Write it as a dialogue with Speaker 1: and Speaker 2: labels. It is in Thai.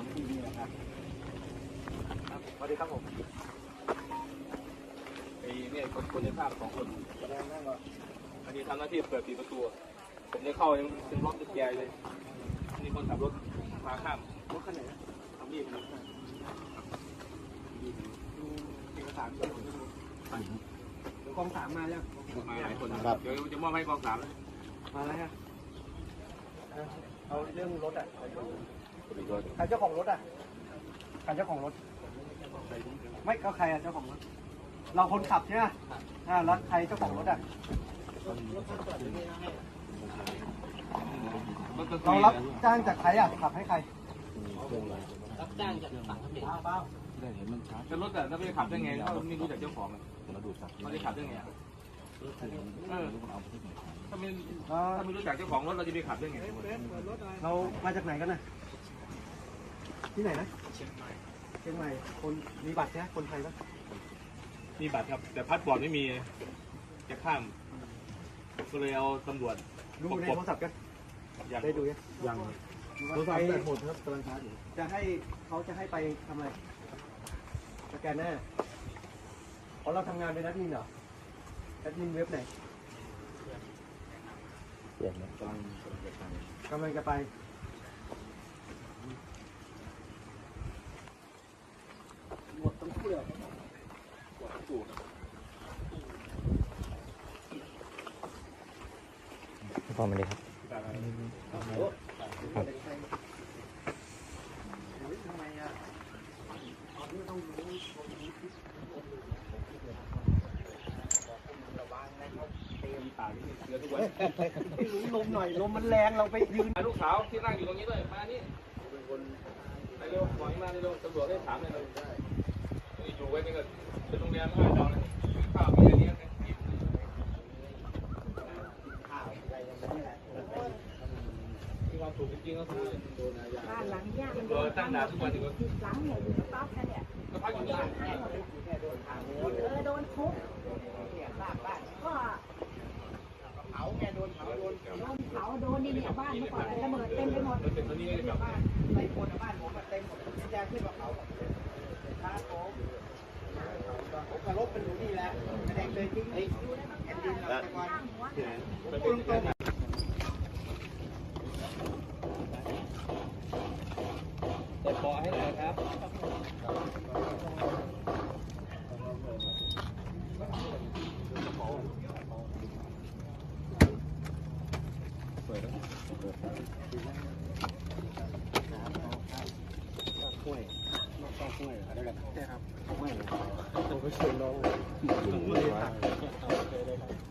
Speaker 1: ของทีวีนะครับครับสวัสดีครับผม
Speaker 2: ไอ้เนี่ยคนคนในภาพสองคน
Speaker 1: แสดงนั่นก็
Speaker 2: อันนี้ทำหน้าที่เปิดปิดประตูผมได้เข้ายังเป็นรถติดแกเลยมีคนขับรถพาข้าม
Speaker 1: รถคันไหน
Speaker 2: ทำมีดมา
Speaker 1: ดูเอกสารเดี๋ยวผมจะดูเดี๋ยวกองสามมาแล้ว
Speaker 2: มาหลายคนครับเดี๋ยวจะมอบให้กองสาม
Speaker 1: มาแล้วฮะเอาเอาเรื่องรถอะ ใครเจ้าของรถอะใครเจ้าของรถ ไม่ก็ใครอะเจ้าของรถ เราคนขับใช่ไหมอ่าแล้วใครเจ้าของรถอะเรารับจ้างจากใครอะขับให้ใคร
Speaker 3: รับจ้างจากฝั่งเขมร
Speaker 1: เปล่า
Speaker 2: แต่รถแต่ถ้าไม่ขับได้ไงเขาไม่รู้จักเจ้าของเลยเขาได้ขับได้ไงเออถ้าไม่ถ้าไม่รู้จักเจ้าของรถเราจะไปขับได้ไง
Speaker 1: เรามาจากไหนกันนะ ที่ไหนนะเชียงใหม่เชียงใหม่คนมีบัตรใช่ไหมคนไทยปะ
Speaker 2: มีบัตรครับ แต่พาสปอร์ตไม่มีจะข้าม ก็เลยเอาตำรวจ
Speaker 1: ดูในโทรศัพท์กัน
Speaker 2: อยาก
Speaker 1: ได้ดูยัง
Speaker 4: ยัง
Speaker 1: โทรศัพท์แบบหมดครับกำลังชาร์จอยู่จะให้เขาจะให้ไปทำอะไรสแกนหน้าเพราะเราทำงานเป็นแอดมินเหรอแอดมินเว็บไหน
Speaker 4: เปลี่ยนนะ
Speaker 1: กำลังจะไป หมดต้องเชื่อ
Speaker 4: พอมาเลยครับ
Speaker 1: ลมหน่อยลมมันแรงเราไปยืน
Speaker 2: ลูกสาวที่นั่งอยู่ตรงนี้ด้วยมานี่ไปเร็วปล่อยมาเร็วตำรวจได้ถามเลยเราอยู่ไว้นี่ก็เป็น โรงแรมห้าดาวเลยข้าวมีอะไรเลี้ยงเนี่ยมีความสุขจริงๆก็คือโดนอาญา
Speaker 5: บ้านหลังยาก
Speaker 2: เออตั้งดานทุกวันอยู่
Speaker 5: หลังเนี่ยอยู่ต๊อกกันเนี่ย
Speaker 2: ก็พักอยู่นี่
Speaker 5: เออโดนทุบก็
Speaker 1: เผาแกโดนเผาโดน
Speaker 5: โดนเผาโดนนี่เนี่ยบ้านเมื่อก่อนระเบิดเต็มไปหมด
Speaker 2: มันเป็นตัวนี้ไม่ได้กลับมา
Speaker 1: ไปคนบ้านผมเต็มหมดแจขึ้นมาเผาครับผมผม เป็นอยู่นี่แหละแดงเลยจริงไอ้แผ่นดินเราต่ก่อน
Speaker 2: มันเป็นตรงเปิดเบาะให้หน่อยครับ
Speaker 1: ห้วยนอกห้วยอะไรกันใช่ครับห้วยผมไปชวนน้อง
Speaker 4: ดึ ไปเลย